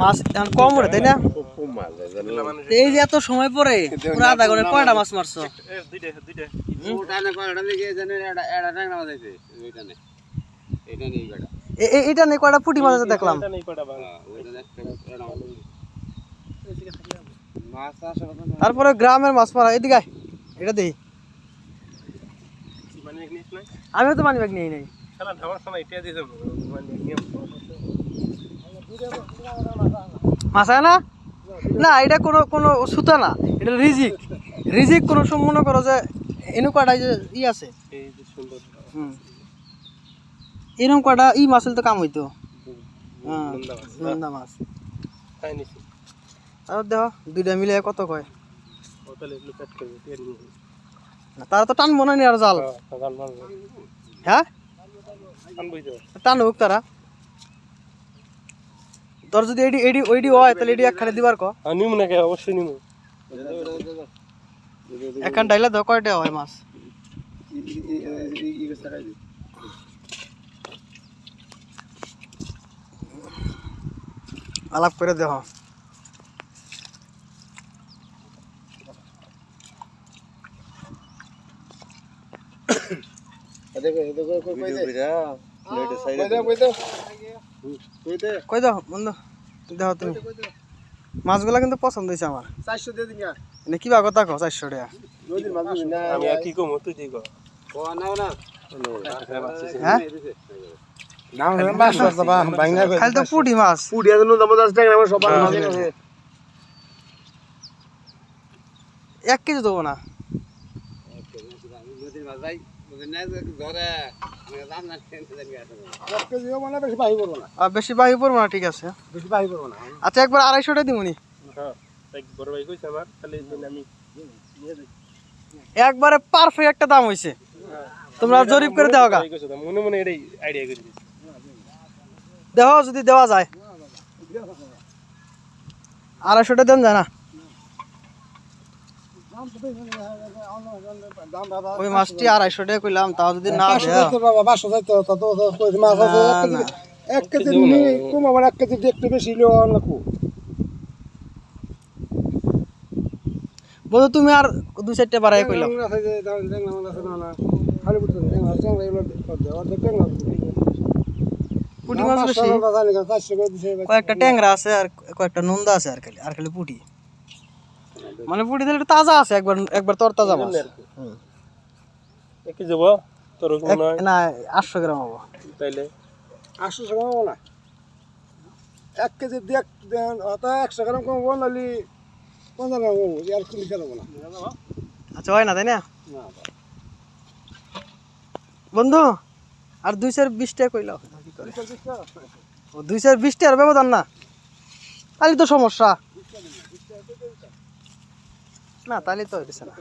মাছ এখন কম ওঠে তাই না? এই যে এত সময় পরে পুরো আধা ঘণ্টা কয়টা মাছ মারছো? এটা নেই কয়টা পুঁটি মাছ দেখলাম। তারপরে গ্রামের মাছ মারা এদিকে এটা দেখি। আমিও তো মানি ব্যাগ নিয়ে নাই। মাছ না? না এটা কোনো কোনো সুতা না এটা রিজিক। রিজিক কোনো মনে করো যে এনু যে ই আছে। এরকম কয়টা ই মাছ তো কাম হইতো। হ্যাঁ মাছ। আর দেখো দুইটা মিলে কত কয়? তারা তো টানবো না আর জাল। হ্যাঁ টানুক তারা। তোর যদি এডি এডি ওইডি হয় তাহলে এডি একখানে দিবার ক। নিমু নাকি অবশ্যই নিমু। একখান ডাইলে দাও কয়টা হয় মাছ? আলাপ করে দেহ। কই দাও বন্ধু। দেখো তুমি। মাছগুলা কিন্তু পছন্দ হয়েছে আমার। চারশো দিয়ে দিন এনে কিবা কথা কো চারশো টাকা। আমি কি কম তুই না হ্যাঁ? মাছ বা খালি তো পুঁটি এক কেজি দেবো না। নদীর মাছ ভাই বুঝেন না ধরে দাম না এক কেজিও মানে বেশি বাহি করব না আর বেশি বাহি পড়ব না ঠিক আছে। বেশি বাহি করব না আচ্ছা একবার আড়াইশোটা দিবনি হ্যাঁ তাই বড় ভাই কইছে আমার খালি দিন আমি একবারে পারফেক্ট একটা দাম হইছে। তোমরা জরিপ করে দেওয়া গা। ভাই কইছে তো, মনে মনে এটাই আইডিয়া করে দিছি দেহ যদি দেওয়া যায়। আড়াইশোটা দেন যায় না। দাম বাবা ওই মাছটি আড়াইশো টাকা কইলাম তাও যদি না পাঁচশো যাইতে মাছ এক কেজি কম আবার এক কেজি একটু বেশি কো তুমি আর দুই চারটে বাড়াই কইলাম। পুঁটি মাছ বেশি। কয়েকটা ট্যাংরা আছে আর কয়েকটা নোন্দা আছে আর খালি আর খালি পুঁটি। মানে পুঁটি দিলে তাজা আছে একবার একবার তোর তাজা মাছ। হুম। একই যাব তোর কি না আটশো গ্রাম হব। তাইলে? আটশো টাকা হব না? এক কেজি দিয়ে অত একশো গ্রাম কম হব নাহলে পঞ্চাশ গ্রাম হব আর লিখে দেবো না। আচ্ছা হয় না তাই না? না বন্ধু আর দুই চার বিশ টাকা কি ও দুই চার বিশ টাকার ব্যবধান না। তাহলে তো সমস্যা। না তাহলে তো হইতেছে না।